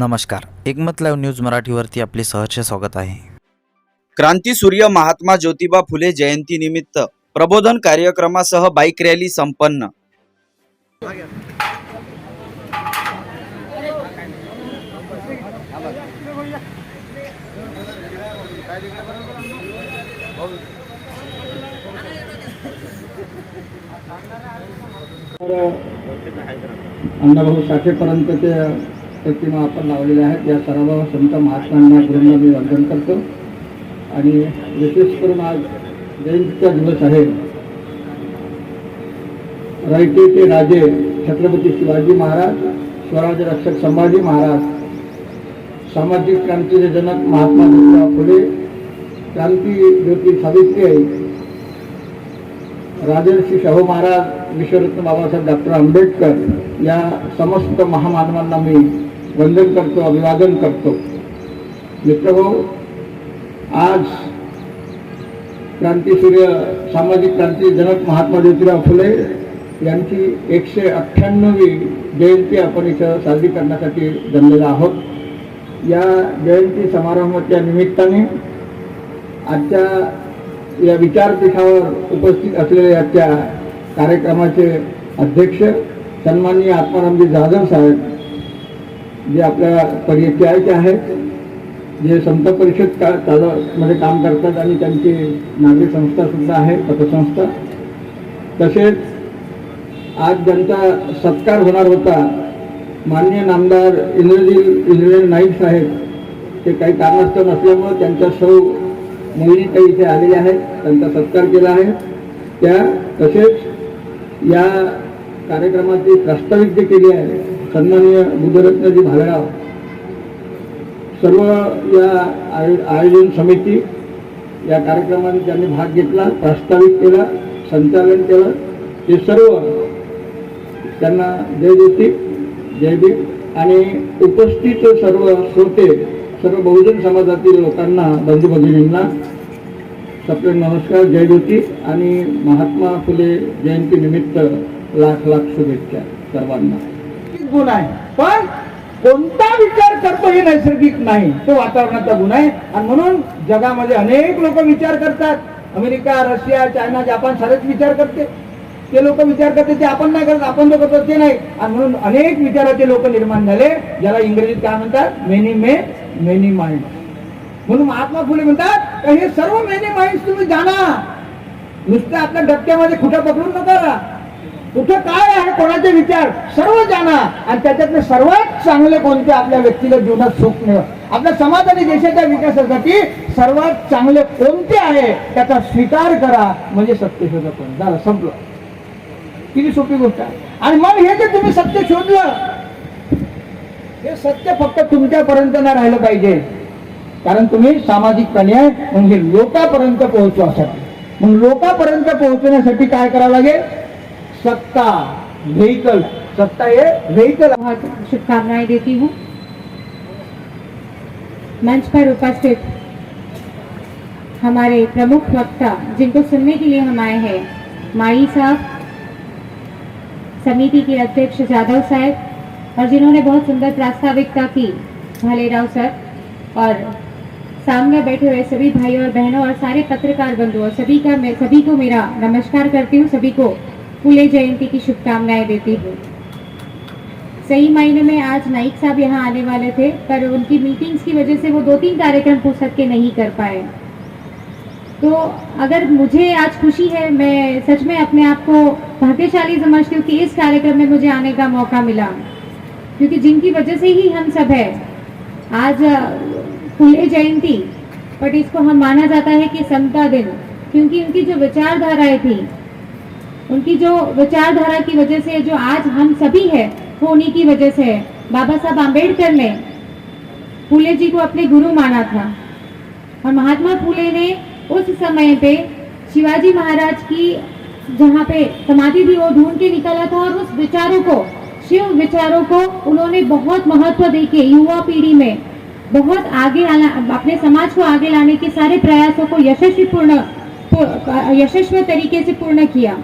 नमस्कार. एकमत live news मराठीवरती आपले सहर्ष स्वागत आहे. क्रांतीसूर्य महात्मा ज्योतिबा फुले जयंती निमित्त प्रबोधन कार्यक्रमासह बाईक रॅली संपन्न. अण्णाभाऊ साठेपर्यंत ते प्रतिमा आपण लावलेल्या आहेत. या सर्व संत महात्मांना गुरूंना मी वंदन करतो. आणि विशेष करून आज जयंतीचा दिवस आहे. रायटेचे राजे छत्रपती शिवाजी महाराज स्वराज्य रक्षक संभाजी महाराज सामाजिक क्रांतीचे जनक महात्मा ज्योतिराव फुले क्रांती ज्योती सावित्री राजर्षी शाहू महाराज विश्वरत्न बाबासाहेब डॉक्टर आंबेडकर या समस्त महामानवांना मी वंदन करतो अभिवादन करतो. मित्रभाऊ आज क्रांतीसूर्य सामाजिक क्रांती जनक महात्मा ज्योतिराव फुले यांची एकशे अठ्ठ्याण्णवी जयंती आपण इथं साजरी करण्यासाठी जमलेलो आहोत. या जयंती समारंभाच्या निमित्ताने आजच्या या विचारपीठावर उपस्थित असलेल्या आजच्या कार्यक्रमाचे अध्यक्ष सन्माननीय आत्मारामजी जाधव साहेब जे आपल्या परिचयाचे आहेत जे संत परिषद का मध्ये काम करतात आणि त्यांची नागरिक संस्थासुद्धा आहे पतसंस्था. तसेच आज ज्यांचा सत्कार होणार होता माननीय नामदार इंद्रजील इंद्रजील नाईक साहेब ते काही कारणास्तव नसल्यामुळं त्यांच्या सौ काही इथे आलेल्या आहेत त्यांचा सत्कार केला आहे. त्या तसेच या कार्यक्रमाची प्रास्ताविक जे केली आहे सन्माननीय बुद्धरत्नजी भालेराव सर्व या आयो- आयोजन समिती या कार्यक्रमाने त्यांनी भाग घेतला प्रास्ताविक केला संचालन केलं. हे सर्व त्यांना जय ज्योती जय आणि उपस्थित सर्व श्रोते सर्व बहुजन समाजातील लोकांना बंधू भगिनींना सप्रेम नमस्कार जय ज्योती आणि महात्मा फुले जयंती निमित्त लाख लाख शुभेच्छा सर्वांना. नैसर्गिक गुण आहे. पण कोणता विचार करतो हे नैसर्गिक नाही. तो वातावरणाचा गुण आहे. आणि म्हणून जगामध्ये अनेक लोक विचार करतात. अमेरिका रशिया चायना जपान सारेच विचार करते. ते लोक विचार करते ते आपण नाही करत आपण जो करतो ते नाही. आणि म्हणून अनेक विचाराचे लोक निर्माण झाले ज्याला इंग्रजीत काय म्हणतात? मेनी मे मेनी माइंड म्हणून महात्मा फुले म्हणतात हे सर्व मेनी माइंड तुम्ही जाणा नुसतं आपल्या डबक्यामध्ये खुटा पकडून नका कुठं काय आहे कोणाचे विचार? सर्व जाणा. आणि त्याच्यातले सर्वात चांगले कोणते आपल्या व्यक्तिगत जीवनात सुख मिळव आपल्या समाज आणि देशाच्या विकासासाठी सर्वात चांगले कोणते आहे? त्याचा स्वीकार करा. म्हणजे सत्य शोधत झालं संपलं. किती सोपी गोष्ट आहे. आणि मग हे जे तुम्ही सत्य शोधलं हे सत्य फक्त तुमच्यापर्यंत नाही राहिलं पाहिजे. कारण तुम्ही सामाजिक प्राणी आहे म्हणजे लोकापर्यंत पोहोचवासाठी मग लोकापर्यंत पोहोचण्यासाठी काय करावं लागेल? सत्ता व्हेकल सत्ता हे व्हेकल बहुत शुभकामनाएँ देती हूँ। मंच पर उपस्थित हमारे प्रमुख वक्ता, जिनको सुनने के लिए हम आए हैं, माई साहब, समिति के अध्यक्ष जाधव साहब, और जिन्होंने बहुत सुंदर प्रास्ताविकता की, भालेराव सर, और सामने बैठे हुए सभी भाई और बहनों और सारे पत्रकार बंधुओं, सभी का सभी को मेरा नमस्कार करती हूँ, सभी को फूले जयंती की शुभकामनाएँ देती हूँ। सही मायने में आज नाइक साहब यहाँ आने वाले थे, पर उनकी मीटिंग्स की वजह से वो दो तीन कार्यक्रम फुर्सत के नहीं कर पाए। तो अगर मुझे आज खुशी है, मैं सच में अपने आप को भाग्यशाली समझती हूँ कि इस कार्यक्रम में मुझे आने का मौका मिला। क्योंकि जिनकी वजह से ही हम सब है, आज फुले जयंती, बट इसको हम माना जाता है कि समता दिन, क्योंकि उनकी जो विचारधाराएँ थी उनकी जो विचारधारा की वजह से, जो आज हम सभी है, वो उन्हीं की वजह से है। बाबा साहब आम्बेडकर ने फूले जी को अपने गुरु माना था और महात्मा फूले ने उस समय पे शिवाजी महाराज की जहाँ पे समाधि थी वो ढूंढ के निकाला था और उस विचारों को, शिव विचारों को उन्होंने बहुत महत्व दे के युवा पीढ़ी में बहुत आगे आना, अपने समाज को आगे लाने के सारे प्रयासों को यशस्वी पूर्ण यशस्वी तरीके से पूर्ण किया।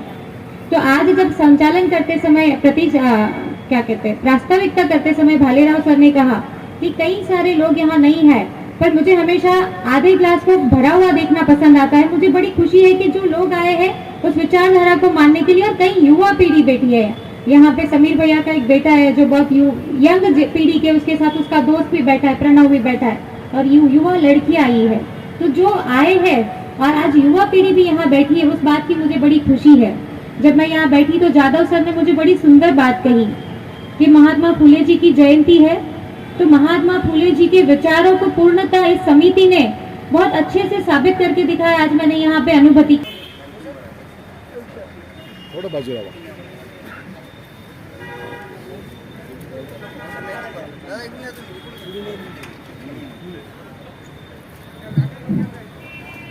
तो आज जब संचालन करते समय प्रति क्या कहते हैं प्रास्ताविकता करते समय भालेराव सर ने कहा कि कई सारे लोग यहाँ नहीं है पर मुझे हमेशा आधे ग्लास को भरा हुआ देखना पसंद आता है। मुझे बड़ी खुशी है कि जो लोग आए हैं उस विचारधारा को मानने के लिए और कई युवा पीढ़ी बैठी है। यहाँ पे समीर भैया का एक बेटा है जो बहुत यु, यंग पीढ़ी के उसके साथ उसका दोस्त भी बैठा है प्रणव भी बैठा है और यु, युवा लड़की आई है। तो जो आए हैं और आज युवा पीढ़ी भी यहाँ बैठी है उस बात की मुझे बड़ी खुशी है। जब मैं यहाँ बैठी तो जादव सर ने मुझे बड़ी सुंदर बात कही कि महात्मा फुले जी की जयंती है तो महात्मा फुले जी के विचारों को पूर्णतः इस समिति ने बहुत अच्छे से साबित करके दिखाया। आज मैंने यहाँ पे अनुभूति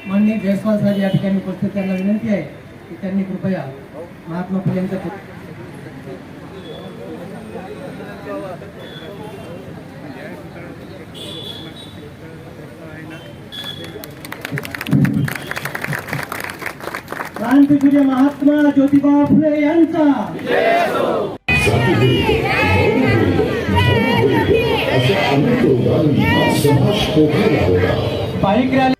माननीय जयस्वाल साहेब या ठिकाणी उपस्थित त्यांना विनंती आहे की त्यांनी कृपया महात्मा फुले यांचा पुत- क्रांतीसूर्य महात्मा ज्योतिबा फुले यांचा. बाईक रॅली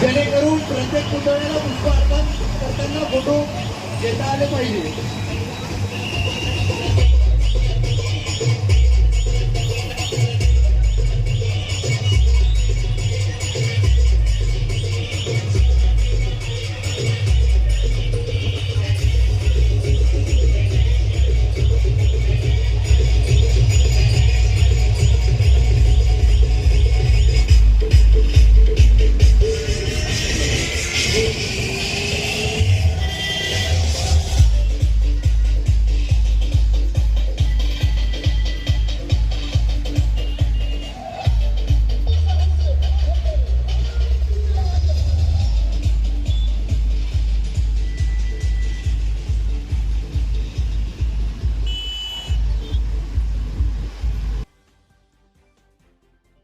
जेणेकरून प्रत्येक पुतळ्याला पुष्प अर्पण करताना फोटो 下駄でもいい